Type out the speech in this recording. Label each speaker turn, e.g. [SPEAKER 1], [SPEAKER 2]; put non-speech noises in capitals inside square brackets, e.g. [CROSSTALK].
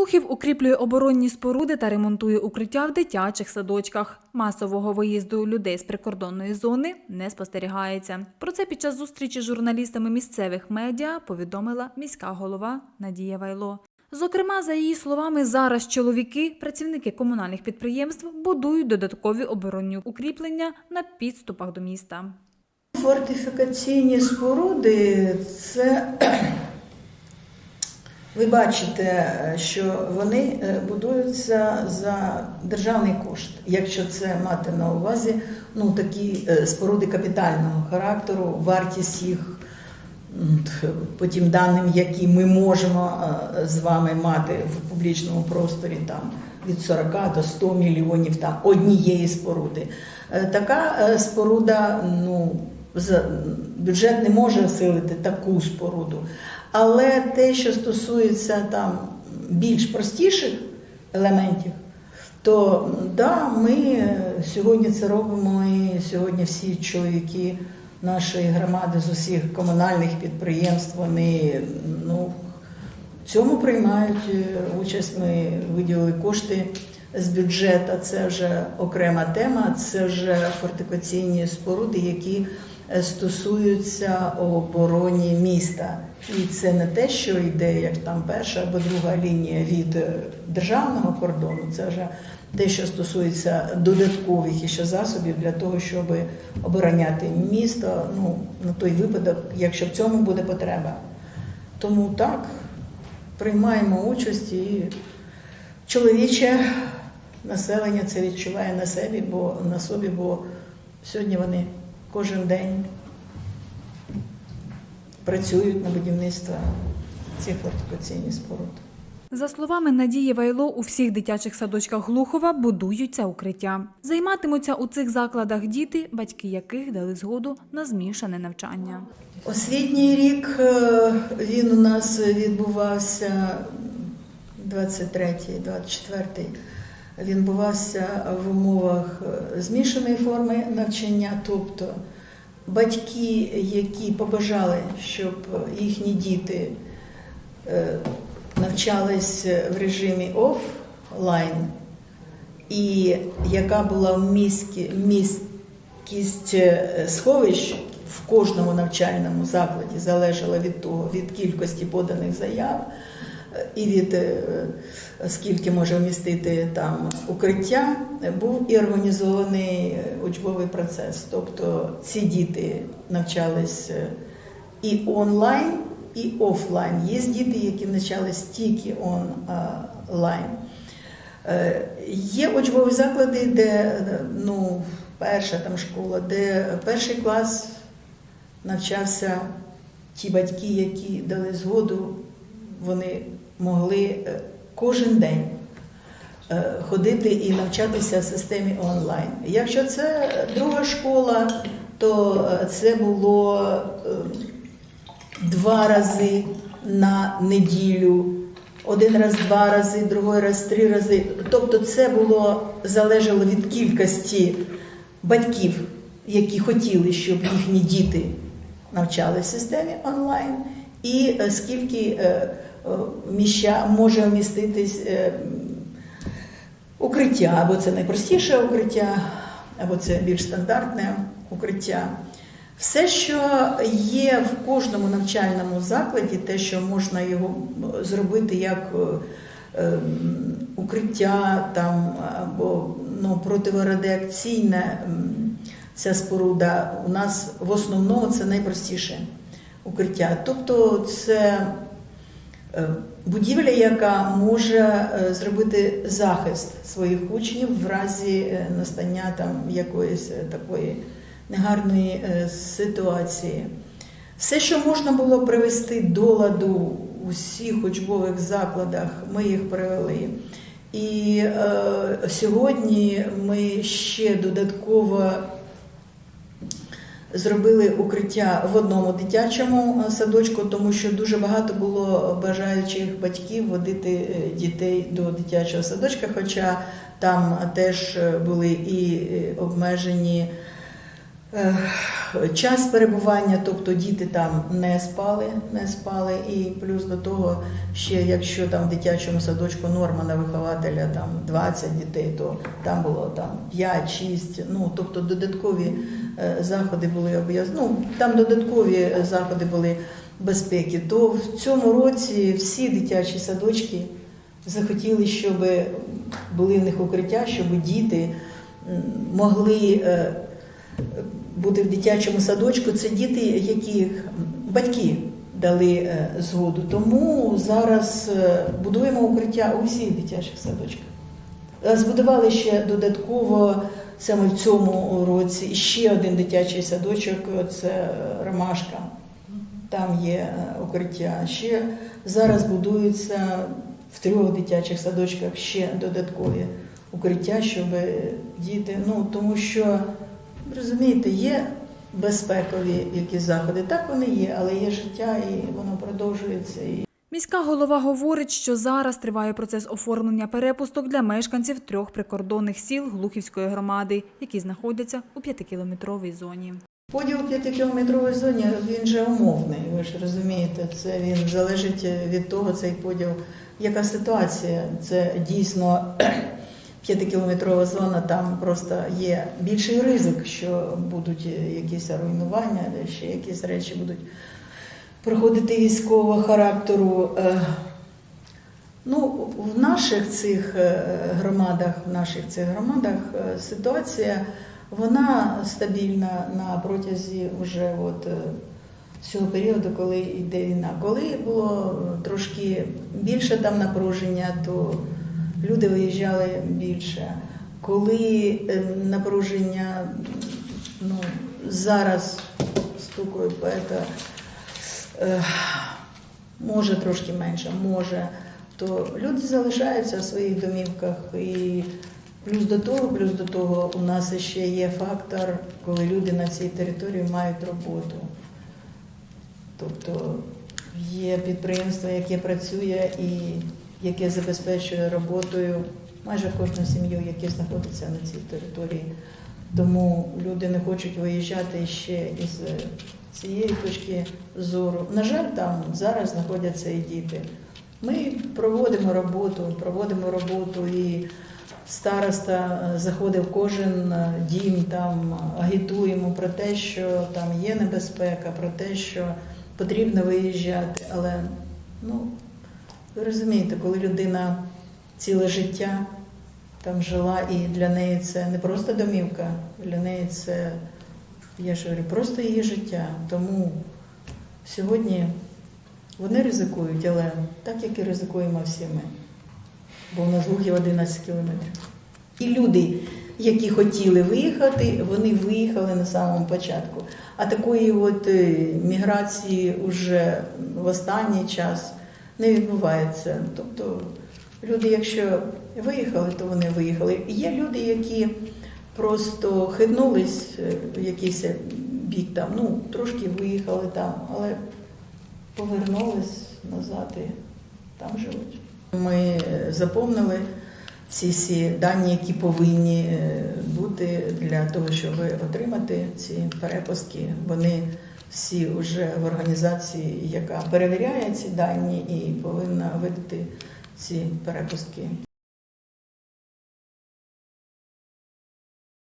[SPEAKER 1] Глухів укріплює оборонні споруди та ремонтує укриття в дитячих садочках. Масового виїзду людей з прикордонної зони не спостерігається. Про це під час зустрічі з журналістами місцевих медіа повідомила міська голова Надія Вайло. Зокрема, за її словами, зараз чоловіки, працівники комунальних підприємств, будують додаткові оборонні укріплення на підступах до міста.
[SPEAKER 2] Фортифікаційні споруди це ви бачите, що вони е, будуються за державний кошт. Якщо це мати на увазі, ну такі е, споруди капітального характеру, вартість їх по тим даним, які ми можемо е, з вами мати в публічному просторі, там від 40 до 100 мільйонів там однієї споруди. Е, Така е, споруда, ну бюджет не може осилити таку споруду. Але те, що стосується там більш простіших елементів, то да, ми е, сьогодні це робимо, і сьогодні всі чоловіки нашої громади з усіх комунальних підприємств, вони ну, в цьому приймають е, участь. Ми виділили кошти з бюджету. Це вже окрема тема, це вже фортифікаційні споруди, які стосуються обороні міста. І це не те, що йде як там перша або друга лінія від е, державного кордону. Це вже те, що стосується додаткових іще засобів для того, щоб обороняти місто. Ну на той випадок, якщо в цьому буде потреба. Тому так приймаємо участь і чоловіче населення це відчуває на собі, бо на собі, бо сьогодні вони кожен день працюють на будівництво цих фортифікаційних споруд.
[SPEAKER 1] За словами Надії Вайло, у всіх дитячих садочках Глухова будуються укриття. Займатимуться у цих закладах діти, батьки яких дали згоду на змішане навчання.
[SPEAKER 2] Освітній рік е, він у нас відбувався 23-й, 24-й. Він відбувався в умовах е, змішаної форми навчання, тобто батьки, які побажали, щоб їхні діти е, навчались в режимі офлайн, і яка була міські, міськість е, сховищ в кожному навчальному закладі залежала від того, від кількості поданих заяв е, і від е, скільки може вмістити там укриття, був і організований е, учбовий процес. Тобто ці діти навчались е, і онлайн, і офлайн. Є діти, які навчались тільки онлайн. Є учбові заклади, де ну, перша там школа, де перший клас навчався ті батьки, які дали згоду, вони могли е, кожен день е, ходити і навчатися в системі онлайн. Якщо це друга школа, то е, це було два рази на неділю, один раз два рази, другий раз три рази. Тобто це було залежало від кількості батьків, які хотіли, щоб їхні діти навчали в системі онлайн, і скільки е, е, може вміститись е, укриття, або це найпростіше укриття, або це більш стандартне укриття. Все, що є в кожному навчальному закладі, те, що можна його зробити як е, е, укриття там, або ну, противорадіаційне ця споруда, у нас в основному це найпростіше укриття. Тобто це е, будівля, яка може е, зробити захист своїх учнів в разі е, настання там якоїсь е, такої негарної е, ситуації. Все, що можна було привести до ладу у всіх учбових закладах, ми їх привели. І е, сьогодні ми ще додатково зробили укриття в одному дитячому е, садочку, тому що дуже багато було бажаючих батьків водити е, дітей до дитячого садочка, хоча там теж е, були і обмежені Час перебування, тобто діти там не спали, не спали, і плюс до того, ще якщо там в дитячому садочку норма на вихователя там 20 дітей, то там було там 5-6, ну тобто додаткові заходи були обов'язкові. Ну, там додаткові е, заходи були безпеки. То в цьому році всі дитячі садочки захотіли, щоб були в них укриття, щоб діти могли. е, бути в дитячому садочку, це діти, яких батьки дали е, згоду. Тому зараз е, будуємо укриття у всіх дитячих садочках. Е, Збудували ще додатково саме в цьому році ще один дитячий садочок це е, Ромашка. Там є е, укриття. Ще зараз будуються в трьох дитячих садочках ще додаткові укриття, щоб діти, ну тому що розумієте, є безпекові якісь заходи. Так вони є, але є життя і воно продовжується.
[SPEAKER 1] Міська голова говорить, що зараз триває процес оформлення перепусток для мешканців трьох прикордонних сіл Глухівської громади, які знаходяться у п'ятикілометровій зоні.
[SPEAKER 2] Поділ в п'ятикілометровій зоні він же умовний. Ви ж розумієте, це він залежить від того, цей поділ, яка ситуація. Це дійсно [CLEARS THROAT] п'ятикілометрова зона, там просто є більший ризик, що будуть якісь руйнування, ще якісь речі будуть проходити військового характеру. Е, Ну, в наших цих е, громадах, в наших цих громадах е, ситуація вона стабільна на протязі вже от цього періоду, коли йде війна. Коли було трошки більше там напруження, то люди виїжджали більше. Коли напруження ну, зараз стукають поета, може трошки менше, може, то люди залишаються в своїх домівках. І плюс до того, плюс до того, у нас ще є фактор, коли люди на цій території мають роботу. Тобто є підприємство, яке працює і яке забезпечує роботою майже кожну сім'ю, яка знаходиться на цій території. Тому люди не хочуть виїжджати ще із цієї точки зору. На жаль, там зараз знаходяться і діти. Ми проводимо роботу, проводимо роботу і староста е, заходить кожен е, дім, там агітуємо про те, що там є небезпека, про те, що потрібно виїжджати. Але ну, ви розумієте, коли людина ціле життя там жила, і для неї це не просто домівка, для неї це, я ж говорю, просто її життя. Тому сьогодні вони ризикують, але так як і ризикуємо всі ми. Бо в нас Глухів 11 кілометрів. І люди, які хотіли виїхати, вони виїхали на самому початку. А такої от е, міграції вже в останній час не відбувається. Тобто люди, якщо виїхали, то вони виїхали. Є люди, які просто хитнулись е, в якийсь бік там, ну, трошки виїхали там, але повернулись назад і там живуть. Ми е, заповнили ці всі дані, які повинні е, бути для того, щоб отримати ці перепустки. Вони всі вже в організації, яка перевіряє ці дані і повинна видати ці перепустки.